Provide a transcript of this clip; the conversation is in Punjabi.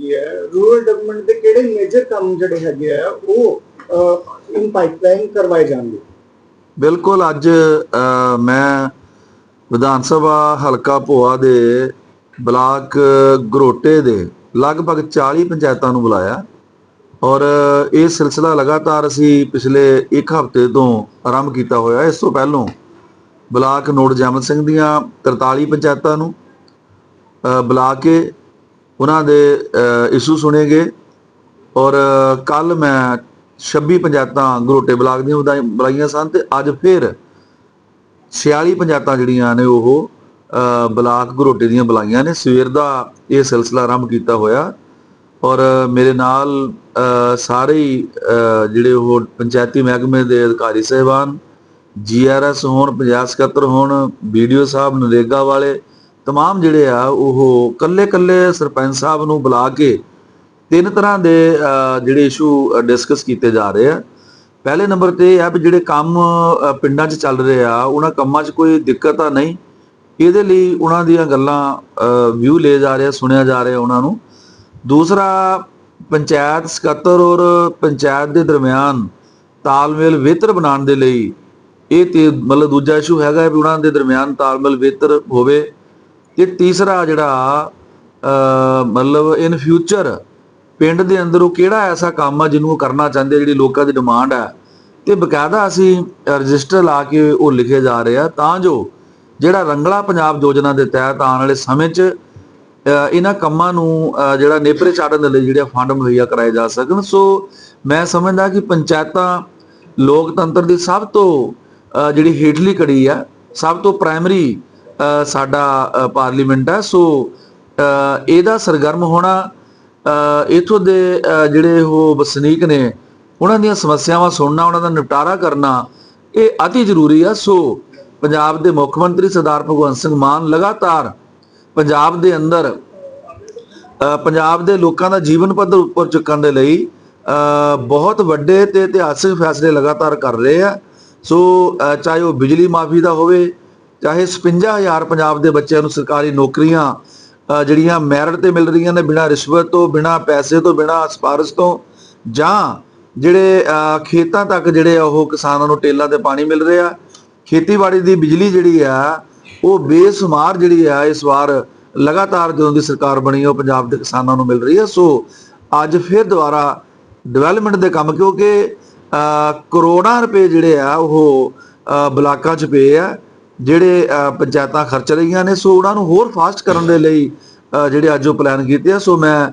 ਹੈਗੀ ਹੈ। ਰੂਰਲ ਡਿਵੈਲਪਮੈਂਟ ਦੇ ਕਿਹੜੇ ਮੇਜਰ ਕੰਮ ਜਿਹੜੇ ਹੈਗੇ ਆ, ਉਹ ਇਨ ਪਾਈਪਲਾਈਨ ਕਰਵਾਏ ਜਾਣਗੇ? ਬਿਲਕੁਲ, ਅੱਜ ਮੈਂ ਵਿਧਾਨ ਸਭਾ ਹਲਕਾ ਭੋਆ ਦੇ ਬਲਾਕ ਗਰੋਟੇ ਦੇ ਲਗਭਗ 40 ਪੰਚਾਇਤਾਂ ਨੂੰ ਬੁਲਾਇਆ। ਔਰ ਇਹ ਸਿਲਸਿਲਾ ਲਗਾਤਾਰ ਅਸੀਂ ਪਿਛਲੇ ਇੱਕ ਹਫ਼ਤੇ ਤੋਂ ਆਰੰਭ ਕੀਤਾ ਹੋਇਆ। ਇਸ ਤੋਂ ਪਹਿਲਾਂ ਬਲਾਕ ਨੋਟ ਜਮਨ ਸਿੰਘ ਦੀਆਂ 43 ਪੰਚਾਇਤਾਂ ਨੂੰ ਬੁਲਾ ਕੇ ਉਹਨਾਂ ਦੇ ਇਸ਼ੂ ਸੁਣੇ ਗਏ ਔਰ ਕੱਲ ਮੈਂ 26 ਪੰਚਾਇਤਾਂ ਗਰੋਟੇ ਬਲਾਕ ਦੀਆਂ ਬੁਲਾਈ- ਬੁਲਾਈਆਂ ਸਨ ਤੇ ਅੱਜ ਫਿਰ 46 ਪੰਚਾਇਤਾਂ ਜਿਹੜੀਆਂ ਨੇ ਉਹ ਬਲਾਕ ਗਰੋਟੇ ਦੀਆਂ ਬੁਲਾਈਆਂ ਨੇ। ਸਵੇਰ ਦਾ ਇਹ ਸਿਲਸਿਲਾ ਆਰੰਭ ਕੀਤਾ ਹੋਇਆ। ਔਰ, ਮੇਰੇ ਨਾਲ ਸਾਰੇ ਹੀ ਜਿਹੜੇ ਉਹ ਪੰਚਾਇਤੀ ਮਹਿਕਮੇ ਦੇ ਅਧਿਕਾਰੀ ਸਹਿਬਾਨ ਜੀਆਰਐਸ ਹੋਣ ਪੰਚਾਇਤ ਸਕੱਤਰ ਹੋਣ ਵੀਡੀਓ ਸਾਹਿਬ, ਨਰੇਗਾ ਵਾਲੇ ਤਮਾਮ ਜਿਹੜੇ ਆ, ਉਹ ਕੱਲੇ ਕੱਲੇ ਸਰਪੰਚ ਸਾਹਿਬ ਨੂੰ ਬੁਲਾ ਕੇ ਤਿੰਨ ਤਰ੍ਹਾਂ ਦੇ ਜਿਹੜੇ ਇਸ਼ੂ ਡਿਸਕਸ ਕੀਤੇ ਜਾ ਰਹੇ ਆ। ਪਹਿਲੇ ਨੰਬਰ ਤੇ ਇਹ ਆ ਵੀ ਜਿਹੜੇ ਕੰਮ ਪਿੰਡਾਂ 'ਚ ਚੱਲ ਰਹੇ ਆ, ਉਹਨਾਂ ਕੰਮਾਂ 'ਚ ਕੋਈ ਦਿੱਕਤ ਆ ਨਹੀਂ। ਇਹਦੇ ਲਈ ਉਹਨਾਂ ਦੀਆਂ ਗੱਲਾਂ ਵਿਊ ਲਏ ਜਾ ਰਹੇ ਆ, ਸੁਣਿਆ ਜਾ ਰਿਹਾ ਉਹਨਾਂ ਨੂੰ। ਦੂਸਰਾ, ਪੰਚਾਇਤ ਸਕੱਤਰ ਔਰ ਪੰਚਾਇਤ ਦੇ ਦਰਮਿਆਨ ਤਾਲਮੇਲ ਬਿਹਤਰ ਬਣਾਉਣ ਦੇ ਲਈ ਇਹ ਤੇ ਮਤਲਬ ਦੂਜਾ ਇਸ਼ੂ ਹੈਗਾ ਵੀ ਉਹਨਾਂ ਦੇ ਦਰਮਿਆਨ ਤਾਲਮੇਲ ਬਿਹਤਰ ਹੋਵੇ। ਤੇ ਤੀਸਰਾ ਜਿਹੜਾ ਮਤਲਬ ਇਨ ਫਿਊਚਰ ਪਿੰਡ ਦੇ ਅੰਦਰ ਉਹ ਕਿਹੜਾ ਐਸਾ ਕੰਮ ਆ ਜਿਹਨੂੰ ਉਹ ਕਰਨਾ ਚਾਹੁੰਦੇ ਜਿਹੜੀ ਲੋਕਾਂ ਦੀ ਡਿਮਾਂਡ ਹੈ ਤੇ ਬਕਾਇਦਾ ਅਸੀਂ ਰਜਿਸਟਰ ਲਾ ਕੇ ਉਹ ਲਿਖੇ ਜਾ ਰਹੇ ਆ, ਤਾਂ ਜੋ ਜਿਹੜਾ ਰੰਗਲਾ ਪੰਜਾਬ ਯੋਜਨਾ ਦੇ ਤਹਿਤ ਆਉਣ ਵਾਲੇ ਸਮੇਂ 'ਚ ਇਹਨਾਂ ਕੰਮਾਂ ਨੂੰ ਜਿਹੜਾ ਨੇਪਰੇ ਚਾੜਨ ਦੇ ਲਈ ਜਿਹੜੇ ਫੰਡ ਮੁਹੱਈਆ ਕਰਾਏ ਜਾ ਸਕਣ। ਸੋ ਮੈਂ ਸਮਝਦਾ ਕਿ ਪੰਚਾਇਤਾਂ, ਲੋਕਤੰਤਰ ਦੀ ਸਭ ਤੋਂ ਜਿਹੜੀ ਹੇਠਲੀ ਕੜੀ ਆ, ਸਭ ਤੋਂ ਪ੍ਰਾਇਮਰੀ ਸਾਡਾ ਪਾਰਲੀਮੈਂਟ ਹੈ ਸੋ ਇਹਦਾ ਸਰਗਰਮ ਹੋਣਾ ਅ, ਇੱਥੋਂ ਦੇ ਜਿਹੜੇ ਉਹ ਵਸਨੀਕ ਨੇ ਉਹਨਾਂ ਦੀਆਂ ਸਮੱਸਿਆਵਾਂ ਸੁਣਨਾ ਉਹਨਾਂ ਦਾ ਨਿਪਟਾਰਾ ਕਰਨਾ ਇਹ ਅਤੀ ਜ਼ਰੂਰੀ ਆ ਸੋ ਪੰਜਾਬ ਦੇ ਮੁੱਖ ਮੰਤਰੀ ਸਰਦਾਰ ਭਗਵੰਤ ਸਿੰਘ ਮਾਨ ਲਗਾਤਾਰ ਪੰਜਾਬ ਦੇ ਅੰਦਰ ਪੰਜਾਬ ਦੇ ਲੋਕਾਂ ਦਾ ਜੀਵਨ ਪੱਧਰ ਉੱਪਰ ਚੁੱਕਣ ਦੇ ਲਈ ਬਹੁਤ ਵੱਡੇ ਤੇ ਇਤਿਹਾਸਿਕ ਫੈਸਲੇ ਲਗਾਤਾਰ ਕਰ ਰਹੇ ਆ ਸੋ ਚਾਹੇ ਉਹ ਬਿਜਲੀ ਮਾਫੀ ਦਾ ਹੋਵੇ ਚਾਹੇ 55000 ਪੰਜਾਬ ਦੇ ਬੱਚਿਆਂ ਨੂੰ ਸਰਕਾਰੀ ਨੌਕਰੀਆਂ ਜਿਹੜੀਆਂ ਮੈਰਿਟ ਤੇ ਮਿਲ ਰਹੀਆਂ ਨੇ ਬਿਨਾਂ ਰਿਸ਼ਵਤ ਤੋਂ, ਬਿਨਾਂ ਪੈਸੇ ਤੋਂ, ਬਿਨਾਂ ਸਿਫਾਰਿਸ਼ ਤੋਂ, ਜਾਂ ਜਿਹੜੇ ਖੇਤਾਂ ਤੱਕ ਜਿਹੜੇ ਆ ਉਹ ਕਿਸਾਨਾਂ ਨੂੰ ਟੇਲਾਂ ਤੇ ਪਾਣੀ ਮਿਲ ਰਿਹਾ, ਖੇਤੀਬਾੜੀ ਦੀ ਬਿਜਲੀ ਜਿਹੜੀ ਆ, ਉਹ ਬੇਸ਼ੁਮਾਰ ਜਿਹੜੀ ਆ ਇਸ ਵਾਰ ਲਗਾਤਾਰ ਜਦੋਂ ਦੀ ਸਰਕਾਰ ਬਣੀ, ਉਹ ਪੰਜਾਬ ਦੇ ਕਿਸਾਨਾਂ ਨੂੰ ਮਿਲ ਰਹੀ ਹੈ। ਸੋ ਅੱਜ ਫਿਰ ਦੁਬਾਰਾ ਡਿਵੈਲਪਮੈਂਟ ਦੇ ਕੰਮ, ਕਿਉਂਕਿ ਕਰੋੜਾਂ ਰੁਪਏ ਜਿਹੜੇ ਆ ਉਹ ਬਲਾਕਾਂ 'ਚ ਪਏ ਆ। ਜਿਹੜੇ ਪੰਚਾਇਤਾਂ ਖਰਚ ਰਹੀਆਂ ਨੇ, ਸੋ ਉਹਨਾਂ ਨੂੰ ਹੋਰ ਫਾਸਟ ਕਰਨ ਦੇ ਲਈ ਜਿਹੜੇ ਅੱਜ ਉਹ ਪਲਾਨ ਕੀਤੇ ਆ, ਸੋ ਮੈਂ